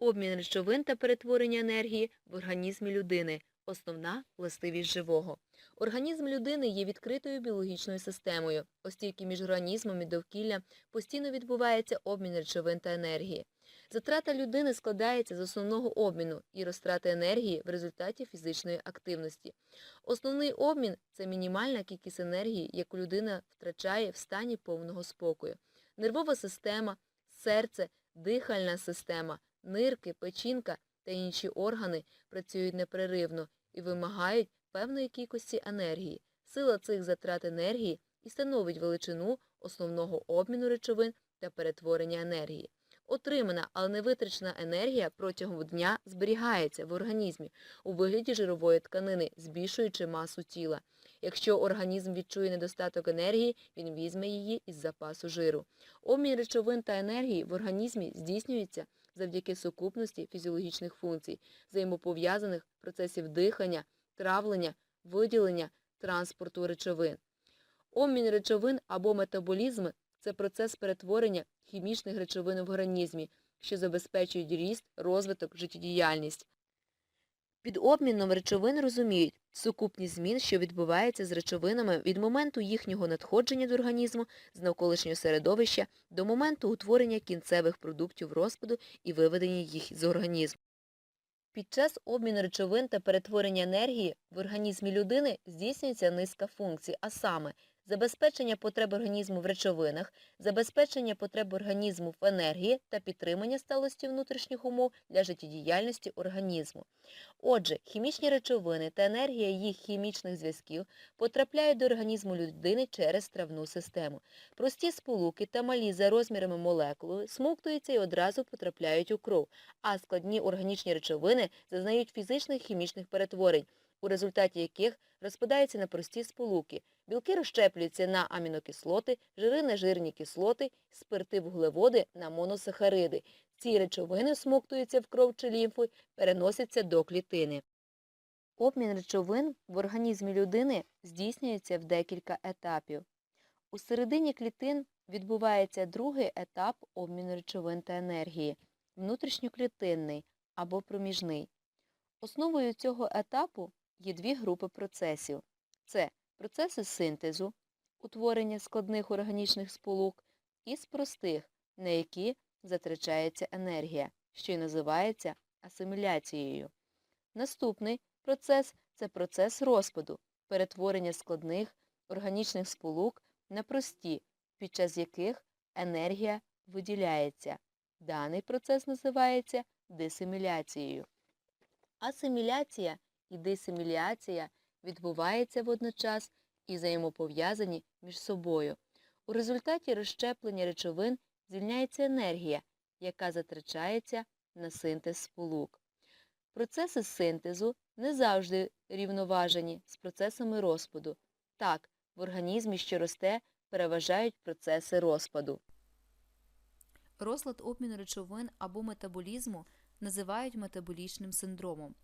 Обмін речовин та перетворення енергії в організмі людини – основна властивість живого. Організм людини є відкритою біологічною системою, оскільки між організмом і довкіллям постійно відбувається обмін речовин та енергії. Затрата людини складається з основного обміну і розтрати енергії в результаті фізичної активності. Основний обмін – це мінімальна кількість енергії, яку людина втрачає в стані повного спокою. Нервова система, серце, дихальна система, нирки, печінка та інші органи працюють непреривно і вимагають певної кількості енергії. Сила цих затрат енергії і становить величину основного обміну речовин та перетворення енергії. Отримана, але не витрачена енергія протягом дня зберігається в організмі у вигляді жирової тканини, збільшуючи масу тіла. Якщо організм відчує недостаток енергії, він візьме її із запасу жиру. Обмін речовин та енергії в організмі здійснюється завдяки сукупності фізіологічних функцій, взаємопов'язаних процесів дихання, травлення, виділення, транспорту речовин. Обмін речовин або метаболізм – це процес перетворення хімічних речовин в організмі, що забезпечують ріст, розвиток, життєдіяльність. Під обміном речовин розуміють сукупність змін, що відбуваються з речовинами від моменту їхнього надходження до організму з навколишнього середовища до моменту утворення кінцевих продуктів розпаду і виведення їх з організму. Під час обміну речовин та перетворення енергії в організмі людини здійснюється низка функцій, а саме забезпечення потреб організму в речовинах, забезпечення потреб організму в енергії та підтримання сталості внутрішніх умов для життєдіяльності організму. Отже, хімічні речовини та енергія їх хімічних зв'язків потрапляють до організму людини через травну систему. Прості сполуки та малі за розмірами молекули смоктуються і одразу потрапляють у кров, а складні органічні речовини зазнають фізичних хімічних перетворень, у результаті яких розпадаються на прості сполуки. Білки розщеплюються на амінокислоти, жири на жирні кислоти, спирти вуглеводи на моносахариди. Ці речовини смоктуються в кров чи лімфу переносяться до клітини. Обмін речовин в організмі людини здійснюється в декілька етапів. У середині клітин відбувається другий етап обміну речовин та енергії – внутрішньоклітинний або проміжний. Основою цього етапу є дві групи процесів. Це процеси синтезу, утворення складних органічних сполук, і з простих, на які затрачається енергія, що й називається асиміляцією. Наступний процес – це процес розпаду, перетворення складних органічних сполук на прості, під час яких енергія виділяється. Даний процес називається дисиміляцією. Асиміляція і дисиміляція відбуваються водночас і взаємопов'язані між собою. У результаті розщеплення речовин звільняється енергія, яка затрачається на синтез сполук. Процеси синтезу не завжди рівноважені з процесами розпаду. Так, в організмі, що росте, переважають процеси розпаду. Розлад обміну речовин або метаболізму називають метаболічним синдромом.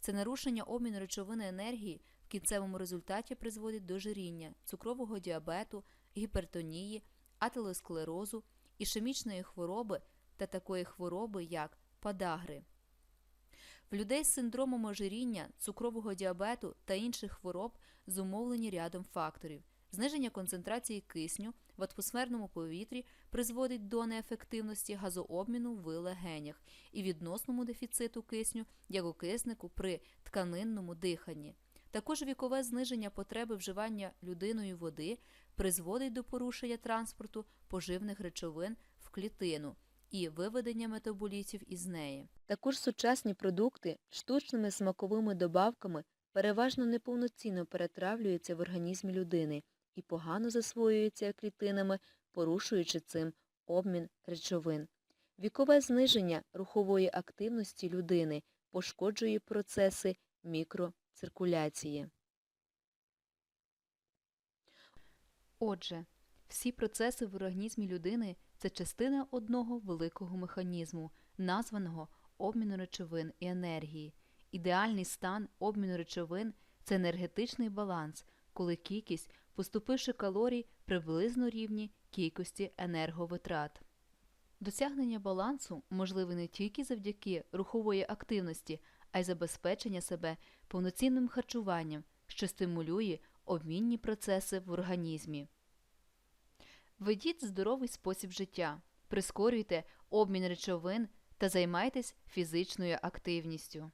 Це нарушення обміну речовини енергії кінцевому результаті призводить до жиріння, цукрового діабету, гіпертонії, атеросклерозу, ішемічної хвороби та такої хвороби, як подагри. В людей з синдромом ожиріння, цукрового діабету та інших хвороб зумовлені рядом факторів. Зниження концентрації кисню в атмосферному повітрі призводить до неефективності газообміну в легенях і відносному дефіциту кисню як окиснику при тканинному диханні. Також вікове зниження потреби вживання людиною води призводить до порушення транспорту поживних речовин в клітину і виведення метаболітів із неї. Також сучасні продукти штучними смаковими добавками переважно неповноцінно перетравлюються в організмі людини і погано засвоюються клітинами, порушуючи цим обмін речовин. Вікове зниження рухової активності людини пошкоджує процеси мікроциркуляції. Отже, всі процеси в організмі людини це частина одного великого механізму, названого обміну речовин і енергії. Ідеальний стан обміну речовин це енергетичний баланс, коли кількість поступивши калорій приблизно рівні кількості енерговитрат. Досягнення балансу можливе не тільки завдяки рухової активності, а й забезпечення себе повноцінним харчуванням, що стимулює обмінні процеси в організмі. Ведіть здоровий спосіб життя, прискорюйте обмін речовин та займайтесь фізичною активністю.